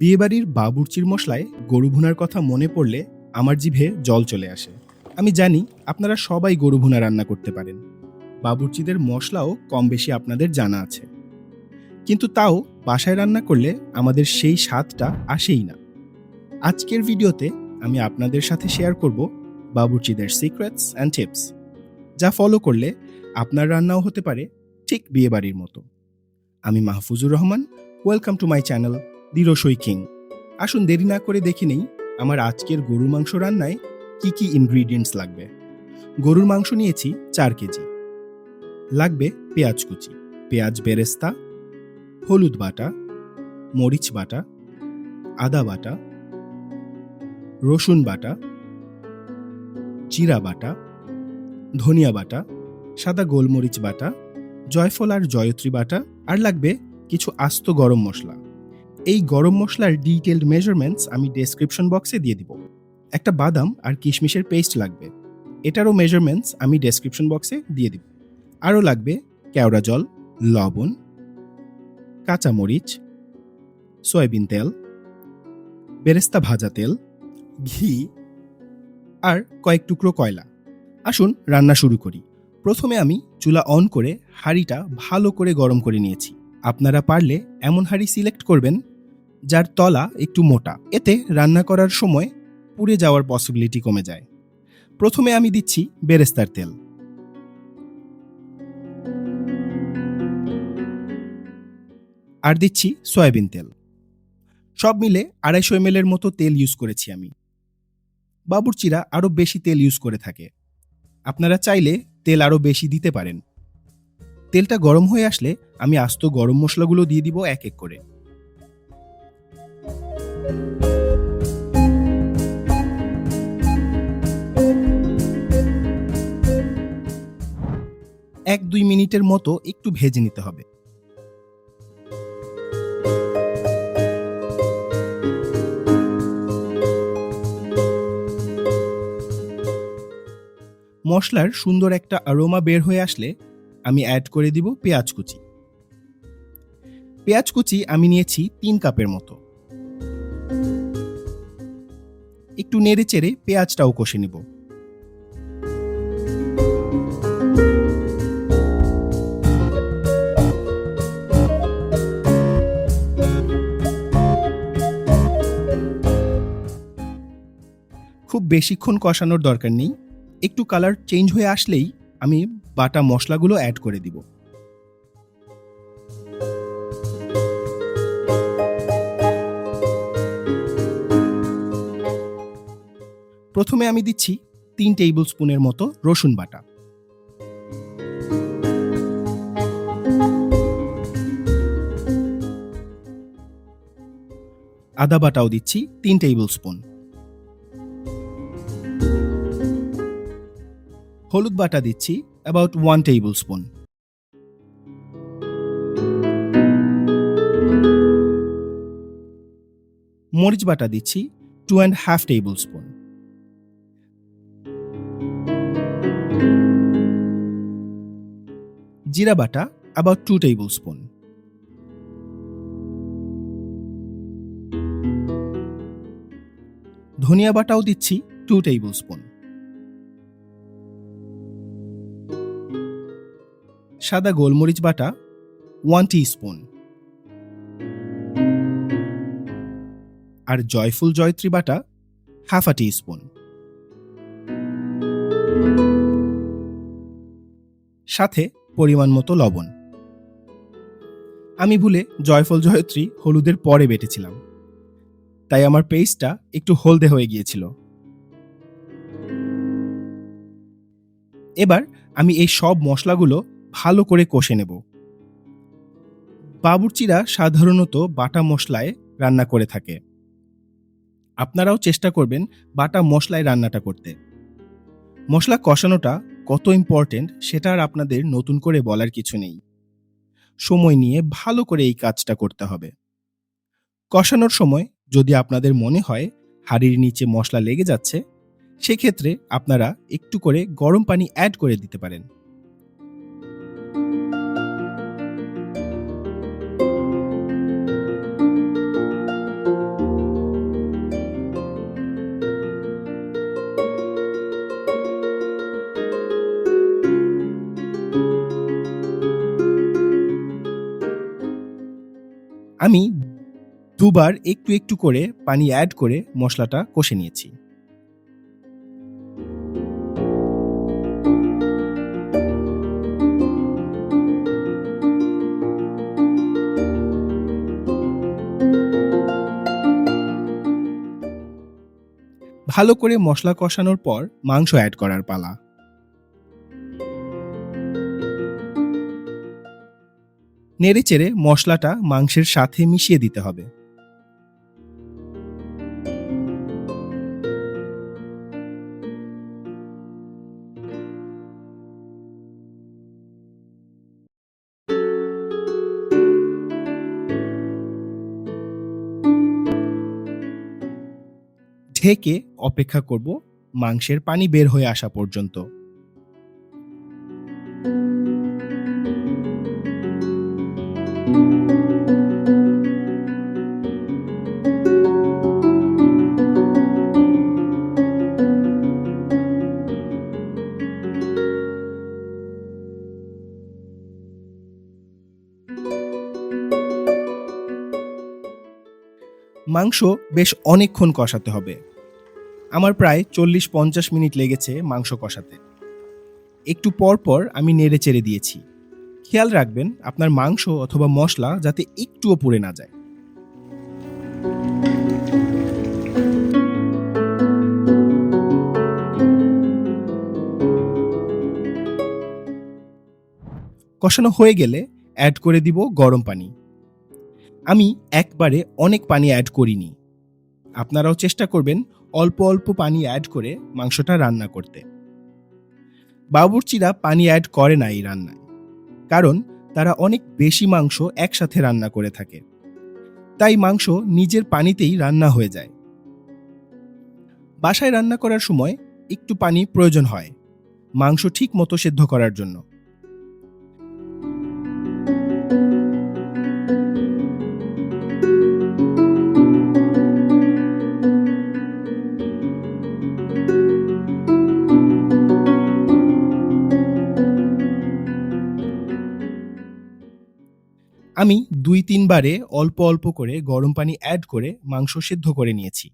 বিয়েবাড়ির বাবুর্চির মশলায় গরু ভুনার কথা মনে পড়লে আমার জিভে জল চলে আসে। আমি জানি আপনারা সবাই গরু ভুনা রান্না করতে পারেন। বাবুর্চিদের মশলাও কম বেশি আপনাদের জানা আছে। কিন্তু তাও বাসায় রান্না করলে আমাদের সেই স্বাদটা আসেই না। আজকের ভিডিওতে আমি আপনাদের সাথে শেয়ার করব বাবুর্চিদের সিক্রেটস অ্যান্ড টিপস, যা ফলো করলে আপনার রান্নাও হতে পারে ঠিক বিয়েবাড়ির মতো। আমি Mahfuzur Rahman, welcome to my channel The Rasoi King. আসুন দেরি না করে দেখে নেই আমার আজকের গরুর মাংস রান্নায় কি কি ইনগ্রিডিয়েন্টস লাগবে। গরুর মাংস নিয়েছি চার কেজি। লাগবে পেঁয়াজ কুচি, পেঁয়াজ বেরেস্তা, হলুদ বাটা, মরিচ বাটা, আদা বাটা, রসুন বাটা, জিরা বাটা, ধনিয়া বাটা, সাদা গোলমরিচ বাটা, জয়ফল আর জয়ত্রী বাটা, আর লাগবে কিছু আস্ত গরম মশলা। এই গরম মশলার ডিটেলড মেজারমেন্টস আমি ডেসক্রিপশন বক্সে দিয়ে দিব। একটা বাদাম আর কিশমিশের পেস্ট লাগবে। এটারও মেজারমেন্টস আমি ডেসক্রিপশন বক্সে দিয়ে দিব। আরও লাগবে কেওড়া জল, লবণ, কাঁচামরিচ, সয়াবিন তেল, বেরেস্তা ভাজা তেল, ঘি আর কয়েক টুকরো কয়লা। আসুন রান্না শুরু করি। প্রথমে আমি চুলা অন করে হাঁড়িটা ভালো করে গরম করে নিয়েছি। আপনারা পারলে এমন হাঁড়ি সিলেক্ট করবেন, যার তলা একটু মোটা। এতে রান্না করার সময় পুড়ে যাওয়ার পসিবিলিটি কমে যায়। প্রথমে আমি দিচ্ছি বেরেস্তার তেল। আর দিচ্ছি সয়াবিন তেল। সব মিলে আড়াইশো এম এর মতো তেল ইউজ করেছি আমি। বাবুর্চিরা আরও বেশি তেল ইউজ করে থাকে। আপনারা চাইলে তেল আরও বেশি দিতে পারেন। তেলটা গরম হয়ে আসলে আমি আস্ত গরম মশলাগুলো দিয়ে দিব এক এক করে। এক দুই মিনিটের মতো একটু ভেজে নিতে হবে। মশলার সুন্দর একটা আরোমা বের হয়ে আসলে আমি অ্যাড করে দিব পেঁয়াজ কুচি। পেঁয়াজ কুচি আমি নিয়েছি তিন কাপের মতো। একটু নেড়ে চেড়ে পেঁয়াজটাও কষে নেব। খুব বেশিক্ষণ কষানোর দরকার নেই। একটু কালার চেঞ্জ হয়ে আসলেই আমি বাটা মশলাগুলো অ্যাড করে দিব। প্রথমে আমি দিচ্ছি তিন টেবিল স্পুনের মতো রসুন বাটা। আদা বাটাও দিচ্ছি তিন টেবিল স্পুন হলুদ বাটা দিচ্ছি অ্যাবাউট ওয়ান টেবিল স্পুন মরিচ বাটা দিচ্ছি two and half table spoon জিরা বাটা অ্যাবাউট টু টেবিল স্পুন ধনিয়া বাটাও দিচ্ছি টু টেবিল স্পুন সাদা গোলমরিচ বাটা ওয়ান স্পুন আর জয়ফুল জয়ত্রী বাটা হাফ আ স্পুন সাথে পরিমাণ মতো লবণ। আমি ভুলে জয়ফল জয়ত্রী হলুদের পরে বেটেছিলাম। তাই আমার পেস্টটা একটু হলদে হয়ে গিয়েছিল। এবার আমি এই সব মশলাগুলো ভালো করে কষে নেব। বাবুর্চিরা সাধারণত বাটা মশলায় রান্না করে থাকে। আপনারাও চেষ্টা করবেন বাটা মশলায় রান্নাটা করতে। মশলা কষানোটা কত ইম্পর্টেন্ট সেটা আর আপনাদের নতুন করে বলার কিছু নেই। সময় নিয়ে ভালো করে এই কাজটা করতে হবে। কষানোর সময় যদি আপনাদের মনে হয় হাড়ির নিচে মশলা লেগে যাচ্ছে, সেক্ষেত্রে আপনারা একটু করে গরম পানি অ্যাড করে দিতে পারেন। দুবার একটু একটু করে পানি অ্যাড করে মশলাটা কষে নিয়েছি। ভালো করে মশলা কষানোর পর মাংস অ্যাড করার পালা। নেড়েচেড়ে মশলাটা মাংসের সাথে মিশিয়ে দিতে হবে। ঢেকে অপেক্ষা করব মাংসের পানি বের হয়ে আসা পর্যন্ত। মাংস বেশ অনেকক্ষণ কষাতে হবে। আমার প্রায় চল্লিশ পঞ্চাশ মিনিট লেগেছে মাংস কষাতে। একটু পর পর আমি নেড়ে চেড়ে দিয়েছি। খেয়াল রাখবেন, আপনার মাংস অথবা মশলা যাতে একটুও পুড়ে না যায়। কষানো হয়ে গেলে অ্যাড করে দিব গরম পানি। আমি একবারে অনেক পানি অ্যাড করিনি। আপনারাও চেষ্টা করবেন অল্প অল্প পানি অ্যাড করে মাংসটা রান্না করতে। বাবুর্চিরা পানি অ্যাড করে না এই রান্নায়, কারণ তারা অনেক বেশি মাংস একসাথে রান্না করে থাকে। তাই মাংস নিজের পানিতেই রান্না হয়ে যায়। বাসায় রান্না করার সময় একটু পানি প্রয়োজন হয়, মাংস ঠিক মতো সেদ্ধ করার জন্য। তিনবারে অল্প অল্প করে গরম পানি অ্যাড করে মাংস সিদ্ধ করে নিয়েছি।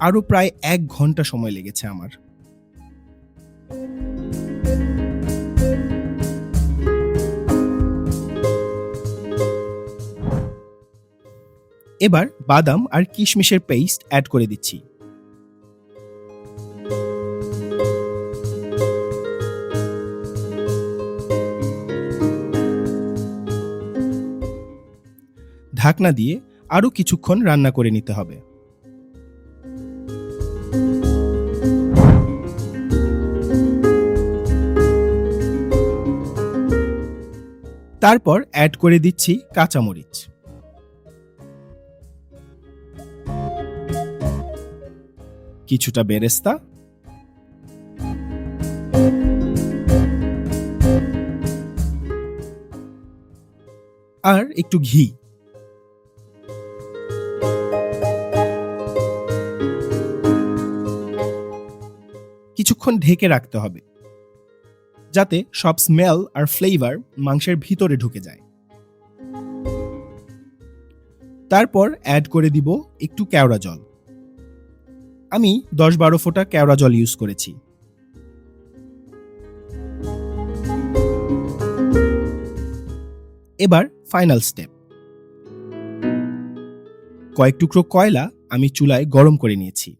আরও প্রায় এক ঘণ্টা সময় লেগেছে আমার। এবার বাদাম আর কিশমিশের পেস্ট অ্যাড করে দিচ্ছি। ঢাকনা দিয়ে আরও কিছুক্ষণ রান্না করে নিতে হবে। তারপর অ্যাড করে দিচ্ছি কাঁচামরিচ। কিছুটা বেরেস্তা। আর একটু ঘি। কিছুক্ষণ ঢেকে রাখতে হবে। যাতে সব স্মেল আর ফ্লেভার মাংসের ভিতরে ঢুকে যায়। তারপর অ্যাড করে দিব একটু কেওড়া জল। আমি দশ বারো ফোঁটা কেওড়া জল ইউজ করেছি। এবার ফাইনাল স্টেপ কয়েক টুকরো কয়লা আমি চুলায় গরম করে নিয়েছি।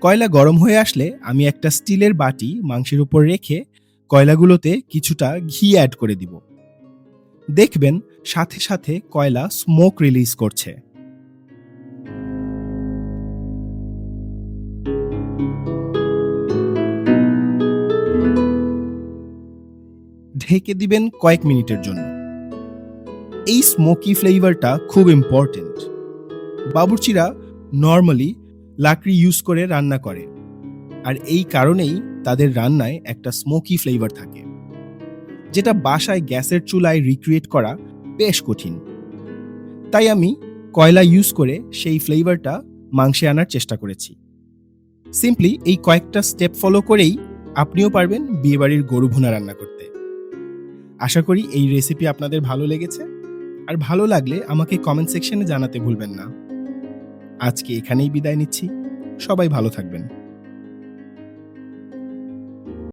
কয়লা গরম হয়ে আসলে আমি একটা স্টিলের বাটি মাংসের উপর রেখে কয়লাগুলোতে কিছুটা ঘি অ্যাড করে দিব। দেখবেন সাথে সাথে কয়লা স্মোক রিলিজ করছে। ঢেকে দিবেন কয়েক মিনিটের জন্য। এই স্মোকি ফ্লেভারটা খুব ইম্পর্টেন্ট বাবুর্চিরা নর্মালি লাকড়ি ইউজ করে রান্না করে। আর এই কারণেই তাদের রান্নায় একটা স্মোকি ফ্লেভার থাকে। যেটা বাসায় গ্যাসের চুলায় রিক্রিয়েট করা বেশ কঠিন। তাই আমি কয়লা ইউজ করে সেই ফ্লেভারটা মাংসে আনার চেষ্টা করেছি। সিম্পলি এই কয়েকটা স্টেপ ফলো করেই আপনিও পারবেন বিয়েবাড়ির গরু ভুনা রান্না করতে। আশা করি এই রেসিপি আপনাদের ভালো লেগেছে। আর ভালো লাগলে আমাকে কমেন্ট সেকশনে জানাতে ভুলবেন না। আজকে এখানেই বিদায় নিচ্ছি। সবাই ভালো থাকবেন।